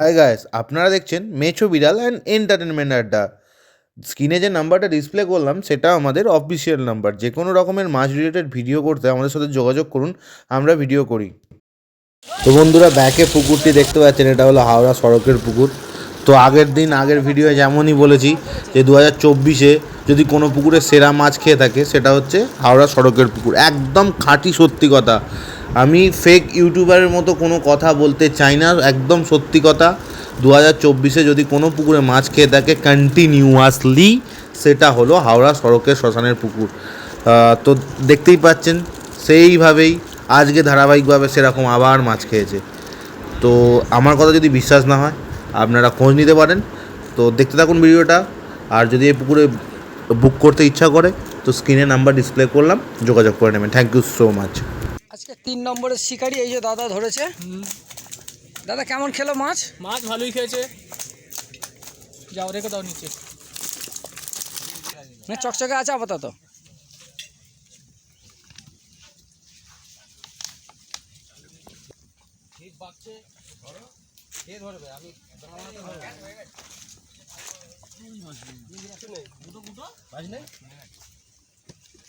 Hi guys আপনারা দেখছেন মেছো বিড়াল অ্যান্ড এন্টারটেনমেন্ট আড্ডা স্ক্রিনে যে নাম্বারটা ডিসপ্লে করলাম, সেটা আমাদের অফিসিয়াল নাম্বার। যে কোনো রকমের মাছ রিলেটেড ভিডিও করতে আমাদের সাথে যোগাযোগ করুন, আমরা ভিডিও করি। তো বন্ধুরা, ব্যাকে পুকুরটি দেখতে পাচ্ছেন, এটা হলো হাওড়া সড়কের পুকুর। তো আগের দিন, আগের ভিডিও যেমনই বলেছি যে দু হাজার চব্বিশে যদি কোনো পুকুরে সেরা মাছ খেয়ে থাকে, সেটা হচ্ছে হাওড়া সড়কের পুকুর। একদম খাঁটি সত্যি কথা। আমি ফেক ইউটিউবারের মতো কোনো কথা বলতে চাই না, একদম সত্যি কথা। দু হাজার চব্বিশে যদি কোনো পুকুরে মাছ খেয়ে থাকে কন্টিনিউয়াসলি সেটা হলো হাওড়া সড়কের শ্মশানের পুকুর। তো দেখতেই পাচ্ছেন, সেইভাবেই আজকে ধারাবাহিকভাবে সেরকম আবার মাছ খেয়েছে। তো আমার কথা যদি বিশ্বাস না হয়, আপনারা খোঁজ নিতে পারেন। তো দেখতে থাকুন ভিডিওটা, আর যদি এই পুকুরে বুক করতে ইচ্ছা করে, তো স্ক্রিনে নাম্বার ডিসপ্লে করলাম, যোগাযোগ করে নেবেন। থ্যাংক ইউ সো মাচ আজকে তিন নম্বরের শিকারি এই যে দাদা ধরেছে। দাদা কেমন খেলো মাছ? মাছ ভালোই খেয়েছে। যাও রেখে দাও নিচে। মানে চকচকে আছে আপাতত।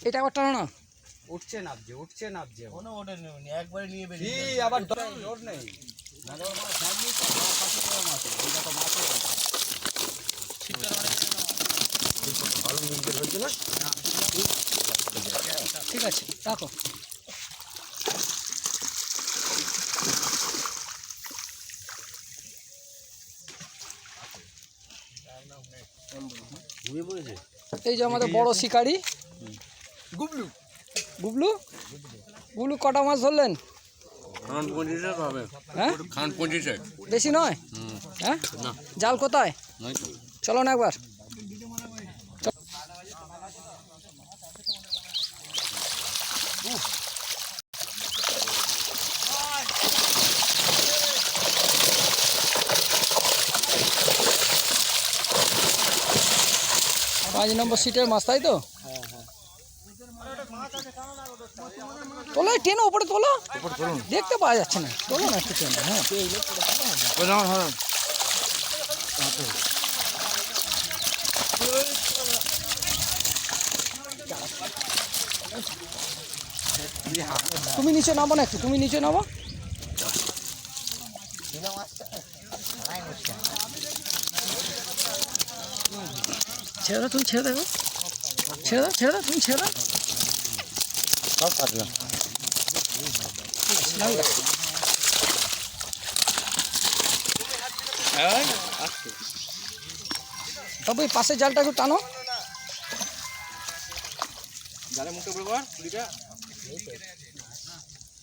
এটা আবার টানো না? উঠছে নাবছে উঠছে নাবছে কোনো ওটা নেই একবারে নিয়ে কি বেরিয়ে আবার লোড নেই। ঠিক আছে রাখো। এই যে আমাদের বড় শিকারি। গুবলু। গুবলু? গুবলু কটা মাছ ধরলেন? হ্যাঁ? বেশি নয়? হ্যাঁ? জাল কোথায়? চলো না একবার। পাঁচ নম্বর সিটের মাছ তাই তো? তোলো টেনে ওপরে তোলো। দেখতে পাওয়া যাচ্ছে না। তোলো না একটু টেনে হ্যাঁ। তুমি নিচে নামো না একটু তুমি নিচে নামো। ছেড়ে দাও তুমি ছেড়ে দেবো ছেড়ে দাও ছেড়ে দাও তুমি ছেড়ে দাও। সব কাটলাম। তবে পাশের জালটা একটু টানো। জালে মুখে কর কুড়িটা।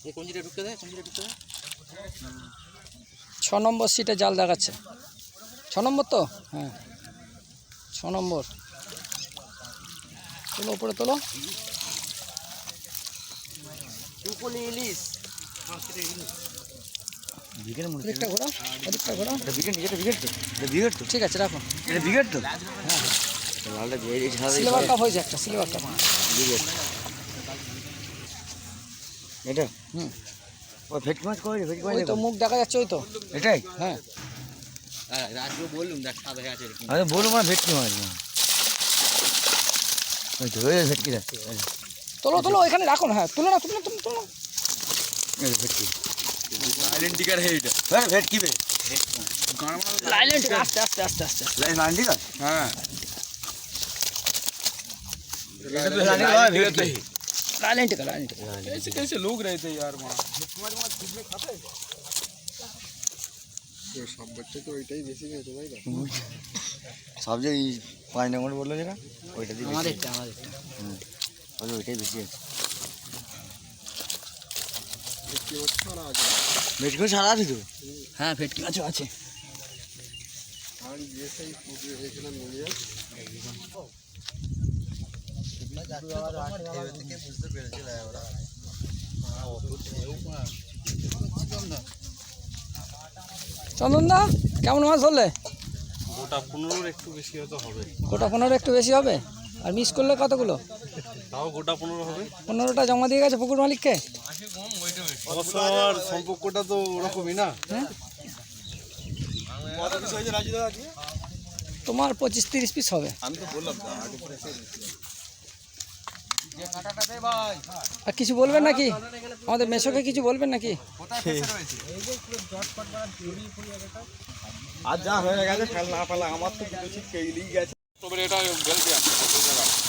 এই কঞ্জিটা ঢুকতে দে কঞ্জিটা ঢুকতে দে। ছ নম্বর সিটে জাল দেখাচ্ছে। ছ নম্বর তো? হ্যাঁ। ছ নম্বর। তোলো উপরে তোলো ইলিশ ওদিকটা ঘোরা ওদিকটা ঘোরা এটা বিকেট এটা বিকেট তো এটা বিকেট তো ঠিক আছে রাখো। এটা বিকেট তো? সিলভার কাপ হয়েছে একটা সিলভার কাপ। এটা? হুম। ও ভেটকি মাছ কই ভেটকি মাছ তো মুখ দেখা যাচ্ছে ওই তো। এটাই? হ্যাঁ। রাজকে বললুম দেখ সাদা হয়ে আছে আরে বলব না ভেটকি মাছ। ওই তো ওই ভেটকি রাখতে তোলো তোলো এখানে রাখো না হ্যাঁ তুলো না তুলো না তুলো তুলো এই ভেটকি আইডেন্টিকার হে এটা হ্যাঁ ভেটকি বে লাইলেন্ট আস্তে আস্তে আস্তে আস্তে লাইন ঠিক আছে হ্যাঁ ভেটকি लाइलेंट का लाइलेंट का कैसे कैसे लोग रहते यार वहाँ সব যে এই পাঁচ নম্বর বললো যেটা ওইটা দিয়ে हमारे বেশি हमारे হলো ওইটাই বেশি আছে ভেটকি সারা আছে তো হ্যাঁ ভেটকি আছে আছে চন্দন দা কেমন মাছ ধরলে? গোটা পনেরোর একটু বেশি হবে। গোটা পনেরো একটু বেশি হবে? আর মিস করলে কতগুলো? তাও গোটা পনেরো হবে? পনেরোটা জমা দিয়ে গেছে পুকুর মালিককে? অবশ্য আর সম্পর্কটা তো ওরকমই না। হ্যাঁ? তোমার পঁচিশ তিরিশ পিস হবে। আমি তো বললাম আর কিছু বলবেন নাকি? আমাদের মেশোকে কিছু বলবেন নাকি? আর যা হয়ে গেছে ফেল না ফেলা আমার তো কিছু ঠিক দ্রুত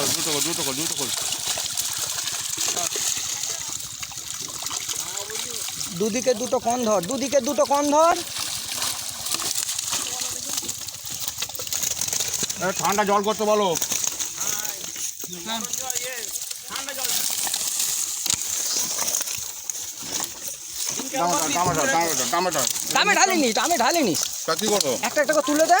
কর দ্রুত কর দ্রুত কর দ্রুত কর দুদিকে দুটো কন ধর দুদিকে দুটো কন ধর ঠান্ডা জল করতে বলো দামে ঢালিনি দামে ঢালিনি। একটা একটা করে তুলে দে।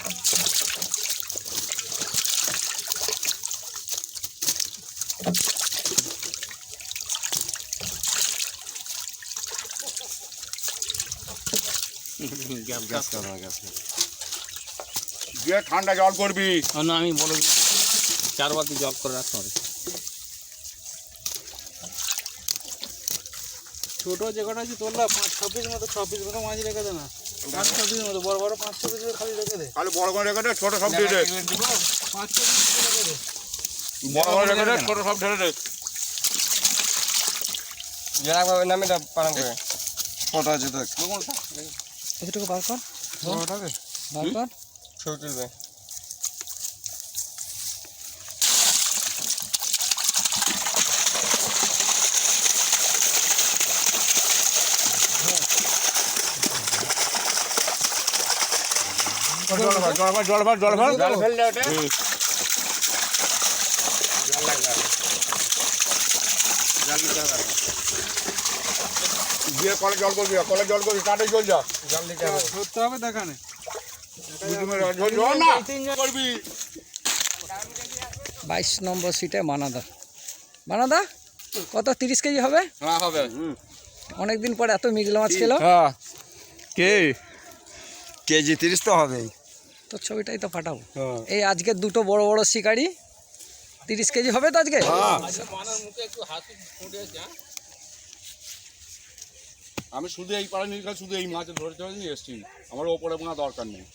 গ্যাস করো। গ্যাস দিয়ে ঠান্ডা জল করবি। না আমি বলে চার বালতি জল করে রাখতে হবে। ছোট যে কটা আছে তোলা পাঁচ ছ পিস মতো ছ পিস মতো মাছ রেখে দে না। পাঁচ ছ পিস মতো বড় বড় পাঁচ ছ পিস খালি রেখে দে। বড় করে রেখে দে ছোট সব দিয়ে দে। পাঁচ ছ পিস রেখে দে। বড় করে রেখে দে ছোট সব ঢেলে দে। আছে দেখ এতটুকু বার কর বার কর জল ভর জল ভর জল ভর জল ভর জল ফেল দে ওটা। দিয়ে কলে জল করবি কলে জল করবি কাটে জল যা। ধরতে হবে দেখানে জল জল না। করবি। বাইশ নম্বর সিটে মানাদা। মানাদা কত? তিরিশ কেজি হবে? হ্যাঁ হবে। অনেকদিন পর এত মিগলা মাছ খেলো? কে? কেজি তিরিশ তো হবেই। তোর ছবিটাই তো পাঠাবো এই আজকে দুটো বড় বড় শিকারি। তিরিশ কেজি হবে তো আজকে? আমি শুধু এই পাড়া নিয়ে শুধু এই মাছ ধরে চলে নিয়ে এসছি। আমার ওপরে কোনো দরকার নেই।